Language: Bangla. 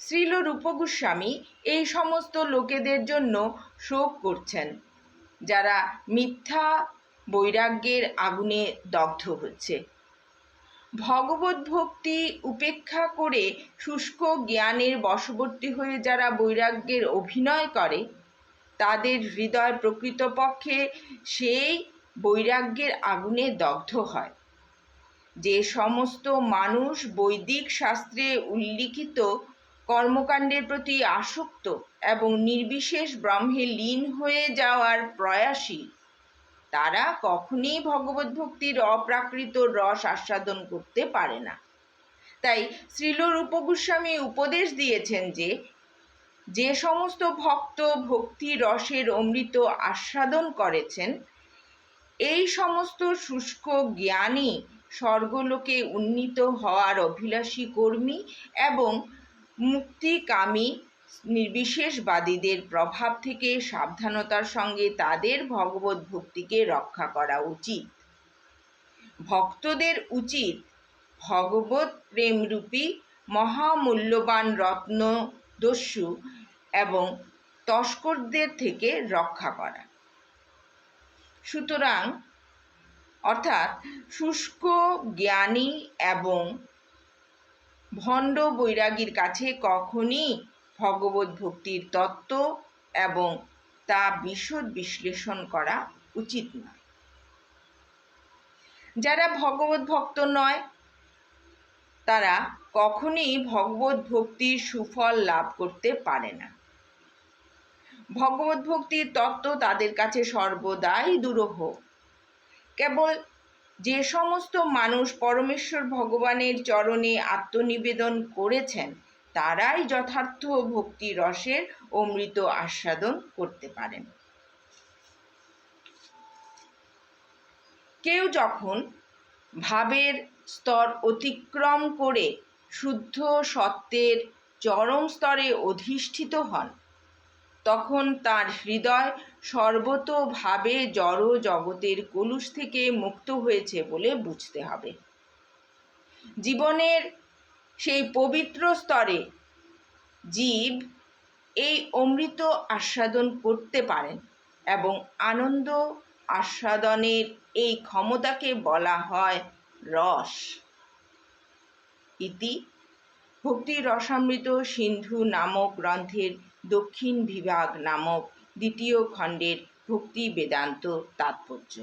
শ্রীল রূপগোস্বামী এই সমস্ত লোকেদের জন্য শোক করছেন, যারা মিথ্যা বৈরাগ্যের আগুনে দগ্ধ হচ্ছে। ভগবত ভক্তি উপেক্ষা করে শুষ্ক জ্ঞানের বশবর্তী হয়ে যারা বৈরাগ্যের অভিনয় করে, তাদের হৃদয় প্রকৃতপক্ষে সেই বৈরাগ্যের আগুনে দগ্ধ হয়। যে সমস্ত মানুষ বৈদিক শাস্ত্রে উল্লিখিত কর্মকাণ্ডের প্রতি আসক্ত এবং নির্বিশেষ ব্রহ্মে লীন হয়ে যাওয়ার প্রয়াসী, তারা কখনই ভগবত ভক্তির অপ্রাকৃত রস আস্বাদন করতে পারে না। তাই শ্রীল রূপগোস্বামী উপদেশ দিয়েছেন যে যে সমস্ত ভক্ত ভক্তি রসের অমৃত আস্বাদন করেছেন, এই সমস্ত শুষ্ক জ্ঞানী স্বর্গলোকে উন্নীত হওয়ার অভিলাষী কর্মী এবং মুক্তিকামী নির্বিশেষবাদীদের প্রভাব থেকে সাবধানতার সঙ্গে তাদের ভগবত ভক্তিকে রক্ষা করা উচিত। ভক্তদের উচিত ভগবত প্রেমরূপী মহামূল্যবান রত্ন দস্যু এবং তস্করদের থেকে রক্ষা করা। সুতরাং অর্থাৎ শুষ্ক জ্ঞানী এবং ভণ্ড বৈরাগীর কাছে কখনই ভগবত ভক্তির তত্ত্ব এবং তা বিশদ বিশ্লেষণ করা উচিত নয়। যারা ভগবত ভক্ত নয়, তারা কখনই ভগবত ভক্তির সুফল লাভ করতে পারে না। ভগবত ভক্তির তত্ত্ব তাদের কাছে সর্বদাই দুরূহ। কেবল যে সমস্ত মানুষ পরমেশ্বর ভগবানের চরণে আত্মনিবেদন করেছেন, তারাই যথার্থ ভক্তি রসের অমৃত আস্বাদন করতে পারেন। কেউ যখন ভাবের স্তর অতিক্রম করে শুদ্ধ সত্যের চরম স্তরে অধিষ্ঠিত হন তখন তার হৃদয় সর্বতোভাবে জড় জগতের কলুষ থেকে মুক্ত হয়েছে বলে বুঝতে হবে। জীবনের সেই পবিত্র স্তরে জীব এই অমৃত আস্বাদন করতে পারেন এবং আনন্দ আস্বাদনের এই ক্ষমতাকে বলা হয় রস। ইতি ভক্তি রসামৃত সিন্ধু নামক গ্রন্থের দক্ষিণ বিভাগ নামক দ্বিতীয় খণ্ডের ভক্তি বেদান্ত তাৎপর্য।